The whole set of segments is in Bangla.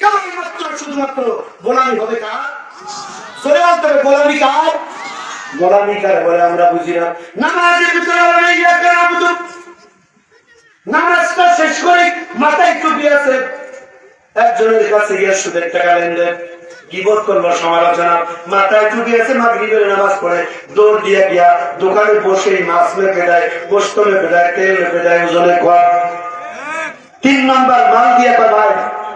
কেবলমাত্র শুধুমাত্র গোলামি হবে কার? সরে বলতে হবে গোলামি কার গোলামি কার বলে আমরা বুঝি নামাজের ভিতরে নামাজটা শেষ করে মাথায় টুপি আছে। একজনের কাছে গিয়ে সুদের টাকা লেনদেন গিবত করল সমালোচনা, মাথায় টুপি আছে, মাগরিবের নামাজ পড়ে, দৌড় দিয়া গিয়া দোকানে বসে মাছ মেপে দেয় গোস্ত মেপে দেয়, তেল মেপে দেয় ওজনে কম তিন নম্বর মাল দিয়া কয়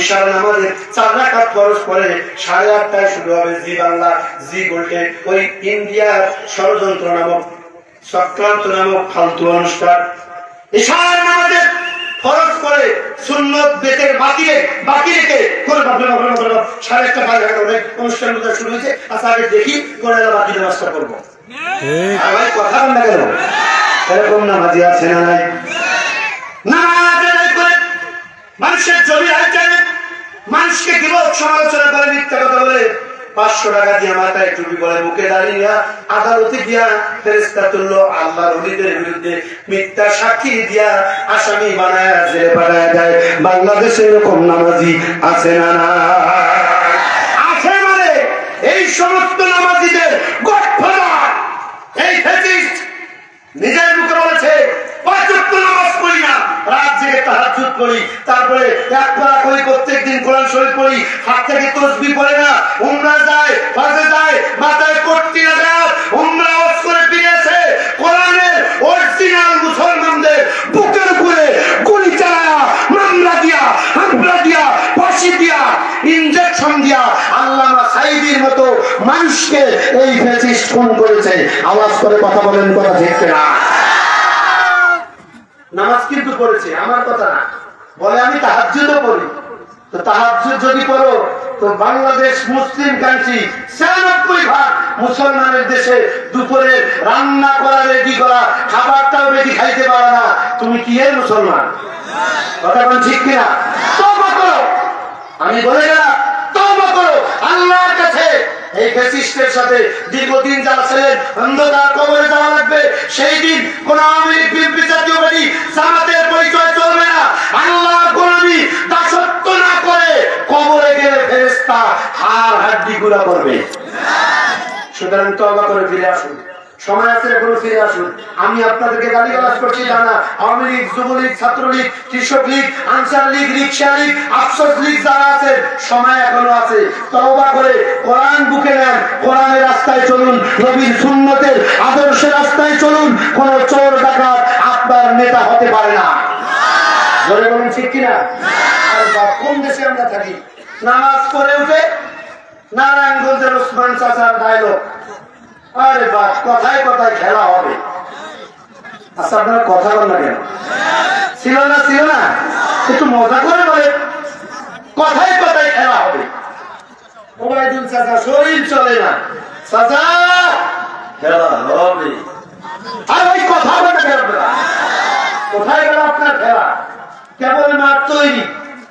ঈশার নামাজে চার রাকাত ফরজ পড়ে সাড়ে আটটায় শুরু হবে জি বাংলা জি গোল্ডে ওই ইন্ডিয়ার ষড়যন্ত্র নামক চক্রান্ত নামক ফালতু অনুষ্ঠান। ঈশার নামাজে ফরজ করে সুন্নত বেতের বাকি বাকি রেখে করে বাপরে বাপরে বাপরে সাড়ে একটা পাঁচ অনেক অনুষ্ঠান শুরু হয়েছে। আচ্ছা আগে দেখি করে বাকি নামাজটা করব। আর কথা বল না কেন? এরকম নামাজি আছে না নাই? করে মানুষের জমি হাইতে মানুষকে দিব, সমালোচনা করে, মিথ্যা কথা বলে। পাঁচশো টাকা দিয়ে মাথায় টুপি বলে মুখে দাঁড়িয়ে আদালতে গিয়া ফেরেস্তা তুললো আল্লাহর হলিদের বিরুদ্ধে মিথ্যা সাক্ষী দিয়া আসামি বানায়, জেলে পাঠায় দেয়। বাংলাদেশে এরকম নামাজি আছে না না আছে মানে এই সমস্ত নামাজিদের গডফাদার, এই ফেসিস্ট নিজের মুখে বলেছে পাঁচক্য নামাজ পড়ি না। রাত জেগে তাহাজ্জুদ পড়ি তারপরে এক পারা করি, প্রত্যেক দিন কোরআন শরীফ পড়ি, হাত থেকে তসবি পড়ে না, উমরা যায় ফাজে যায়, মাথায় করতি লাগায় উমরা ওয়াজ করে ফিরেছে কোরআনের অরিজিনাল মুসলমানদের বুকের উপরে গুলি চালায়া, মামলা দিয়া, হামলা দিয়া, ফাঁসি দিয়া ইনজেকশন দিয়া আল্লামা সাইদির মতো মানুষকে এই ফ্যাসিস্ট খুন করেছে। আওয়াজ করে কথা বলেন, কথা ঠিক না নামাজ কিন্তু পড়েছে, আমার কথা না। বলে, আমি তাহাজ্জুদও পড়ি। তো যদি তো বাংলাদেশ মুসলিম কান্ট্রি ছিয়ানব্বই ভাগ মুসলমানের দেশে দুপুরে রান্না করা, রেডি করা, খাবারটাও রেডি খাইতে পারে না। তুমি কি মুসলমান? কথা ঠিক কিনা? তো করো আমি বলে গেলাম তওবা করো আল্লাহর কাছে এই ফ্যাসিস্টের সাথে দীর্ঘদিন যারা ছিলেন, অন্ধকার কবরে যাওয়া লাগবে। সেই দিন কোন আওয়ামী লীগ বিএনপি জাতীয় পার্টি জামাতের পরিচয় চলবে না। আল্লাহ গোলামি দাসত্ব না করে কবরে গেলে ফেরেস্তা হার হাড্ডি গুলা করবে। সুতরাং তবা করে ফিরে আসুন। সময় আছে এখনও ফিরে আসুন। আমি আপনাদেরকে গালি গালাজ করছি, তা না। আওয়ামী লীগ, যুবলীগ, ছাত্রলীগ, কৃষক লীগ, আনসার লীগ, রিক্সা লীগ, আফসোস লীগ যারা আছে, সময় এখনও আছে। তওবা করে কোরআন বুকে নেন, কোরআনের রাস্তায় চলুন, নবীর সুন্নতের আদর্শের রাস্তায় চলুন, কোন চোর ডাকাত আপনার নেতা হতে পারে না। ধরে বলুন, ঠিক কিনা? কোন দেশে আমরা থাকি? নামাজ পড়ে উঠে নারায়ণগঞ্জের ওসমান চাচার ডায়লগ আরে বাপ, কথায় কথায় খেলা হবে। আচ্ছা আপনারা কথা বল না কেন? ছিল না ছিল না? একটু মজা করে বলে কথায় কথায় খেলা হবে। ওবায়দুল চাচা, শরীর চলে না। চাচা, খেলা হবে। আর কথা বলে আপনারা? কোথায় গেল আপনার খেলা? কেবল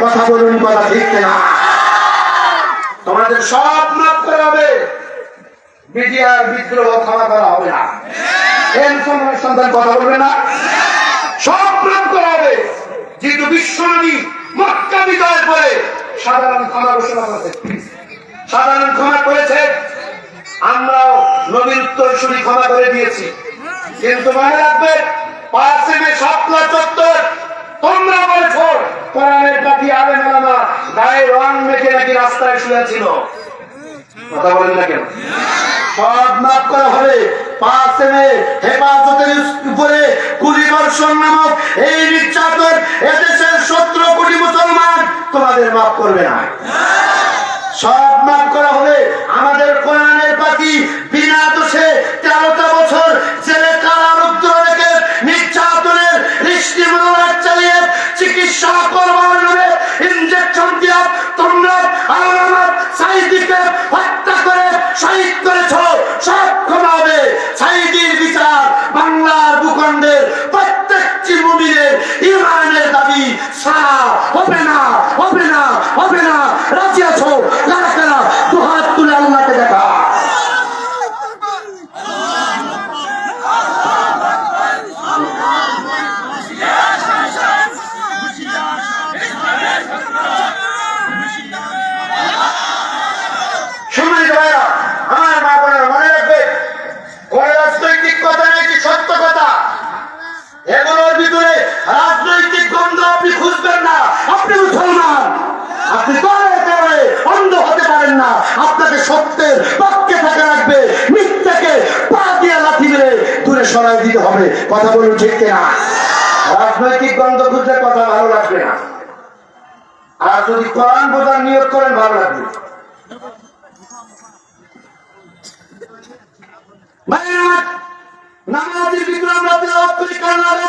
কথা বলুন, কথা ঠিক না তোমাদের সব মাফ করা হবে। মিডিয়ার বিদ্রোহ ক্ষমা করা হবে না। সন্তান কথা বলবে না। সব মাফ করা হবে। যেহেতু বিশ্বনবী মক্কা বিজয়ের পরে সাধারণ ক্ষমা ঘোষণা করেছে। সাধারণ ক্ষমা করেছে। আমরাও নবীর উত্তরসূরি ক্ষমা করে দিয়েছি। কিন্তু মনে রাখবে, পাঁচে মে সাতলা চত্বর তোমরা বলেছ কোরআনের পাখি আলে মালামা গায়ে রং মেখে নাকি রাস্তায় শুয়েছিল? কথা বলেন না কেন? সব মাফ করা হবে। এই কোটি মুসলমান তোমাদের মাফ করবে না। সব করা হবে। আমাদের কোরআনের পাখি বিনা দোষে তেরোটা হবে না হবে না হবে না। রাজি আছো? কারা কারা? দু হাত তুলে আল্লাহকে দেখা। সত্য কথা? এগুলোর ভিতরে রাজনৈতিক আপনি খুঁজবেন না, আপনি মুসলমান। আপনি করে করে অন্ধ হতে পারেন না। আপনাকে সত্যের পক্ষে থাকা রাখবে, মিথ্যাকে পা দিয়ে লাথি মেরে দূরে সরাই দিতে হবে। কথা বলুন ঠিক না রাজনৈতিক গন্ধ খুঁজলে কথা ভালো লাগবে না। আর যদি কোরআন বোঝার নিয়োগ করেন, ভালো লাগবে। নামাজের ভিতরে আমরা তেলাওয়াত করি কান্নারে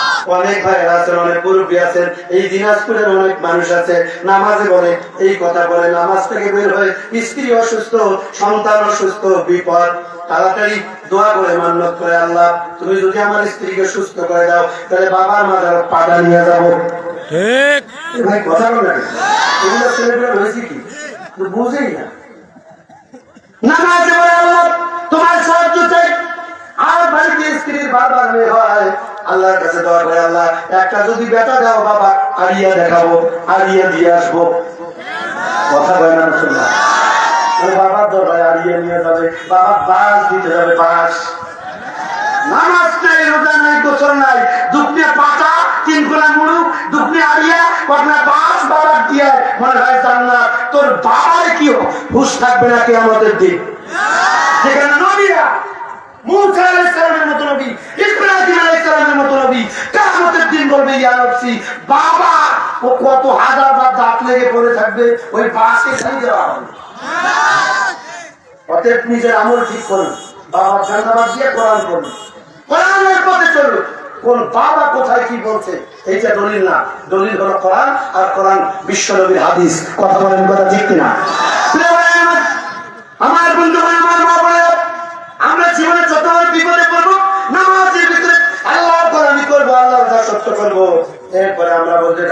অনেক ভাইয়ের আছেন অনেক মুরব্বী আছেন এই দিনাজপুরের অনেক মানুষ আছে নামাজে বলে এই কথা বলে নামাজ থেকে বের হয়ে স্ত্রী অসুস্থ সন্তান অসুস্থ বিপদ তাড়াতাড়ি দোয়া করে মান্যত করে আল্লাহ তুমি যদি আমার স্ত্রীকে সুস্থ করে দাও তাহলে বাবার মাজার পাটা নিয়ে যাব। ঠিক। ভাই কথা বলে এগুলো ছেলেপেলে হয়েছে কি? বুঝেই না। নামাজে বলে আল্লাহ তোমার সাহায্য চাই। আর বাড়িতে স্ত্রীর বারবার মেয়ে হয় আল্লাহর কাছে দোয়া করে, আল্লাহ, একটা যদি বেটা দাও বাবা আড়িয়া দেখাবো আড়িয়া দিয়ে আসব। কথা কয় না শুনলাম তোর বাবার কি হুশ থাকবে না কে আমাদের দিন যেখানে নবীরা মুসা মতো নবী। কিয়ামতের দিন বলবে বাবা, ও কত হাজার বার দাঁত লেগে পড়ে থাকবে, ওই বাসে দেওয়া হবে। অতএব নিজের আমল ঠিক করুন, বাবা দিয়ে কোরআন করুন কোরআনের পথে চলুন। কোন বাবা কোথায় কি বলছে, এইটা দলিল না। দলিল হলো কোরআন, আর কোরআন বিশ্ব নবীর হাদিস। কথা বলেন কথা ঠিক কিনা? আমার বন্ধু করব। এরপরে আমরা বলতে